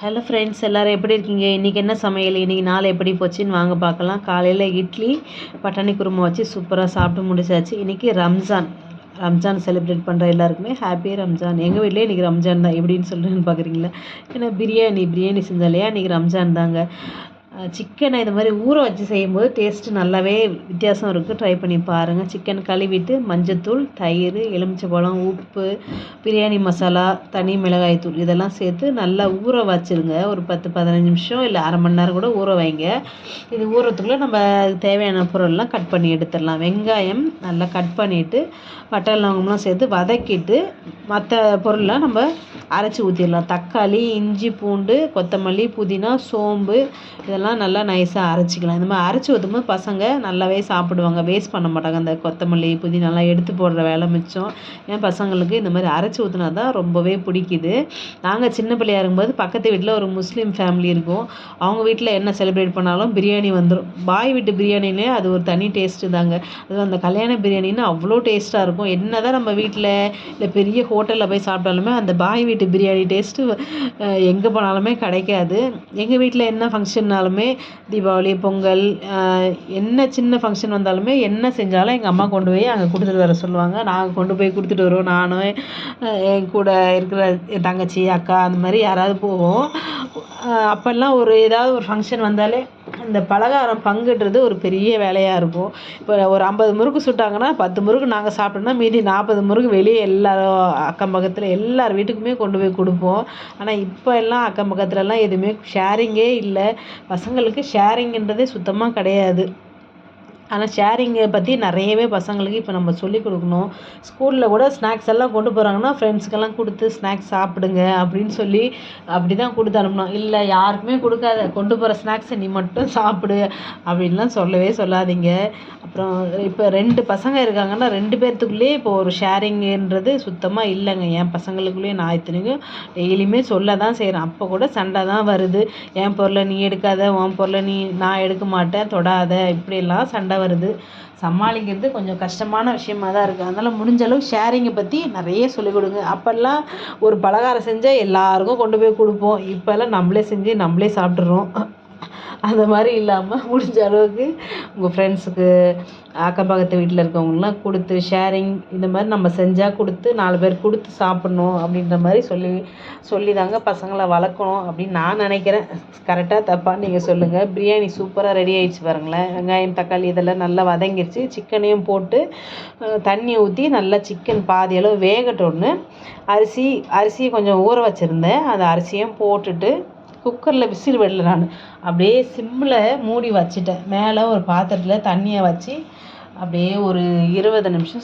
Hello friends எல்லோரும் எப்படி இருக்கீங்க? இன்றைக்கி என்ன சமையல்? இன்றைக்கி நாள் எப்படி போச்சுன்னு வாங்க பார்க்கலாம். காலையில் இட்லி பட்டாணி குருமா வச்சு சூப்பராக சாப்பிட்டு முடிச்சாச்சு. இன்றைக்கி ரம்ஜான். ரம்ஜான் செலிப்ரேட் பண்ணுற எல்லாருக்குமே ஹாப்பி ரம்ஜான். எங்கள் வீட்டிலே இன்றைக்கி ரம்ஜான் தான் எப்படின்னு சொல்லுன்னு பார்க்குறீங்களா ஏன்னா பிரியாணி பிரியாணி செஞ்சாலையா இன்றைக்கி ரம்ஜான் தாங்க. சிக்கனை இது மாதிரி ஊற வச்சு செய்யும்போது டேஸ்ட்டு நல்லாவே வித்தியாசம் இருக்குது ட்ரை பண்ணி பாருங்கள் சிக்கன் கழுவிட்டு மஞ்சத்தூள் தயிர் எலுமிச்சைப்பழம் உப்பு பிரியாணி மசாலா தனி மிளகாய் தூள் இதெல்லாம் சேர்த்து நல்லா ஊற வச்சுருங்க. ஒரு பத்து பதினஞ்சு நிமிஷம் இல்லை அரை மணி நேரம் கூட ஊற வைங்க. இது ஊறத்துக்குள்ளே நம்ம தேவையான பொருள்லாம் கட் பண்ணி எடுத்துடலாம். வெங்காயம் நல்லா கட் பண்ணிவிட்டு பட்டை லவங்கம்லாம் சேர்த்து வதக்கிட்டு மற்ற பொருள்லாம் நம்ம அரைச்சி ஊற்றிடலாம் தக்காளி இஞ்சி பூண்டு கொத்தமல்லி புதினா சோம்பு இதெல்லாம் இதெல்லாம் நல்லா நைஸாக அரைச்சிக்கலாம். இந்த மாதிரி அரைச்சி ஊற்றும்போது பசங்க நல்லாவே சாப்பிடுவாங்க. வேஸ்ட் பண்ண மாட்டாங்க. அந்த கொத்தமல்லி புதினாலாம் எடுத்து போடுற வேலை மிச்சம். ஏன் பசங்களுக்கு இந்த மாதிரி அரைச்சி ஊற்றினா தான் ரொம்பவே பிடிக்குது. நாங்கள் சின்ன பிள்ளையா இருக்கும்போது பக்கத்து வீட்டில் ஒரு முஸ்லீம் ஃபேமிலி இருக்கும். அவங்க வீட்டில் என்ன செலிப்ரேட் பண்ணாலும் பிரியாணி வந்துடும் பாய் வீட்டு பிரியாணினே அது ஒரு தனி டேஸ்ட்டு தாங்க. அது அந்த கல்யாண பிரியாணின்னு அவ்வளோ டேஸ்ட்டாக இருக்கும். என்ன தான் நம்ம வீட்டில் இல்லை பெரிய ஹோட்டலில் போய் சாப்பிட்டாலுமே அந்த பாய் வீட்டு பிரியாணி டேஸ்ட்டு எங்கே போனாலுமே கிடைக்காது. எங்கள் வீட்டில் என்ன ஃபங்க்ஷன்னாலுமே வந்தாலுமே தீபாவளி பொங்கல் என்ன சின்ன ஃபங்க்ஷன் வந்தாலுமே என்ன செஞ்சாலும் எங்கள் அம்மா கொண்டு போய் அங்கே கொடுத்துட்டு வர சொல்லுவாங்க. நாங்கள் கொண்டு போய் கொடுத்துட்டு வருவோம். நானும் என் கூட இருக்கிற என் தங்கச்சி அக்கா அந்த மாதிரி யாராவது போவோம். அப்போல்லாம் ஒரு ஏதாவது ஒரு ஃபங்க்ஷன் வந்தாலே இந்த பலகாரம் பங்குன்றது ஒரு பெரிய வேலையாக இருக்கும். இப்போ ஒரு ஐம்பது முறுக்கு சுட்டாங்கன்னா பத்து முறுக்கு நாங்கள் சாப்பிட்டோம்னா மீதி நாற்பது முறுக்கு வெளியே எல்லாரும் அக்கம் பக்கத்தில் எல்லார் வீட்டுக்குமே கொண்டு போய் கொடுப்போம். ஆனால் இப்போ எல்லாம் அக்கம் பக்கத்துலலாம் எதுவுமே ஷேரிங்கே இல்லை. பசங்களுக்கு ஷேரிங்கன்றதே சுத்தமாக கிடையாது. ஆனால் ஷேரிங்கை பற்றி நிறையவே பசங்களுக்கு இப்போ நம்ம சொல்லிக் கொடுக்கணும். ஸ்கூலில் கூட ஸ்நாக்ஸ் எல்லாம் கொண்டு போகிறாங்கன்னா ஃப்ரெண்ட்ஸ்க்கெல்லாம் கொடுத்து ஸ்நாக்ஸ் சாப்பிடுங்க அப்படின்னு சொல்லி அப்படி தான் கொடுத்து அனுப்பணும். இல்லை யாருக்குமே கொடுக்காத கொண்டு போகிற ஸ்நாக்ஸை நீ மட்டும் சாப்பிடு அப்படின்லாம் சொல்லவே சொல்லாதீங்க. அப்புறம் இப்போ ரெண்டு பசங்க இருக்காங்கன்னா ரெண்டு பேர்த்துக்குள்ளேயே இப்போ ஒரு ஷேரிங்குன்றது சுத்தமாக இல்லைங்க. என் பசங்களுக்குள்ளேயே நான் இத்தனைக்கும் டெய்லியுமே சொல்ல தான் செய்கிறேன் அப்போ கூட சண்டை தான் வருது. என் பொருளை நீ எடுக்காத உன் பொருளை நீ நான் எடுக்க மாட்டேன் தொடாத. இப்படியெல்லாம் சண்டை சண்டை வருது. சமாளிக்கிறது கொஞ்சம் கஷ்டமான விஷயமா தான் இருக்குது அதனால் முடிஞ்ச அளவு ஷேரிங்கை பற்றி நிறைய சொல்லிக் கொடுங்க. அப்போல்லாம் ஒரு பலகாரம் செஞ்சால் எல்லாருக்கும் கொண்டு போய் கொடுப்போம். இப்போல்லாம் நம்மளே செஞ்சு நம்மளே சாப்பிட்றோம் அந்த மாதிரி இல்லாமல் முடிஞ்ச அளவுக்கு உங்கள் ஃப்ரெண்ட்ஸுக்கு அக்கம் பக்கத்து வீட்டில் இருக்கவங்களாம் கொடுத்து ஷேரிங் இந்த மாதிரி நம்ம செஞ்சால் கொடுத்து நாலு பேர் கொடுத்து சாப்பிட்ணும் அப்படின்ற மாதிரி சொல்லி சொல்லி தாங்க பசங்களை வளர்க்கணும் அப்படின்னு நான் நினைக்கிறேன். கரெக்டாக தப்பான்னு நீங்கள் சொல்லுங்கள் பிரியாணி சூப்பராக ரெடி ஆகிடுச்சு பாருங்களேன். வெங்காயம் தக்காளி இதெல்லாம் நல்லா வதங்கிடுச்சு சிக்கனையும் போட்டு தண்ணி ஊற்றி நல்லா சிக்கன் பாதி அளவு வேகட்டோன்னு அரிசி அரிசியை கொஞ்சம் ஊற வச்சுருந்தேன். அந்த அரிசியும் போட்டுட்டு குக்கரில் விசில் விடல நான். அப்படியே சிம்மில் மூடி வச்சுட்டேன். மேலே ஒரு பாத்திரத்தில் தண்ணியை வச்சு அப்படியே ஒரு இருபது நிமிஷம்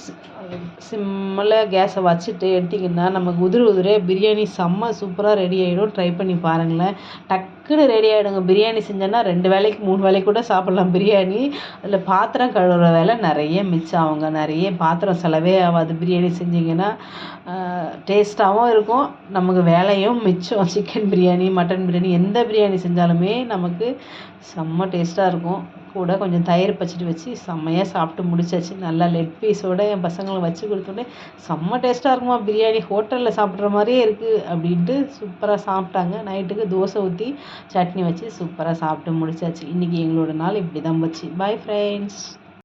சிம்மில் கேஸை வச்சுட்டு எடுத்திங்கன்னா நமக்கு உதிர உதிரே பிரியாணி செம்ம சூப்பராக ரெடி ஆகிடும் ட்ரை பண்ணி பாருங்களேன். டக்குன்னு ரெடி ஆகிடுங்க பிரியாணி செஞ்சோன்னா ரெண்டு வேலைக்கு மூணு வேலைக்கு கூட சாப்பிட்லாம் பிரியாணி. அதில் பாத்திரம் கழுவுற வேலை நிறைய மிச்சம் ஆகுங்க. நிறைய பாத்திரம் செலவே ஆகாது. பிரியாணி செஞ்சிங்கன்னா டேஸ்ட்டாகவும் இருக்கும். நமக்கு வேலையும் மிச்சம். சிக்கன் பிரியாணி மட்டன் பிரியாணி எந்த பிரியாணி செஞ்சாலுமே நமக்கு செம்ம டேஸ்ட்டாக இருக்கும். கூட கொஞ்சம் தயிர் பச்சடி வச்சு செம்மையாக சாப்பிட்டு முடிச்சாச்சு. நல்லா லெக் பீஸோடு என் பசங்களுக்கு வச்சு கொடுத்தோன்னே செம்ம டேஸ்ட்டாக இருக்குமா பிரியாணி ஹோட்டலில் சாப்பிட்ற மாதிரியே இருக்குது அப்படின்ட்டு சூப்பராக சாப்பிட்டாங்க. நைட்டுக்கு தோசை ஊற்றி சட்னி வச்சு சூப்பராக சாப்பிட்டு முடிச்சாச்சு. இன்றைக்கி எங்களோட நாள் இப்படி தான் போச்சு. Bye friends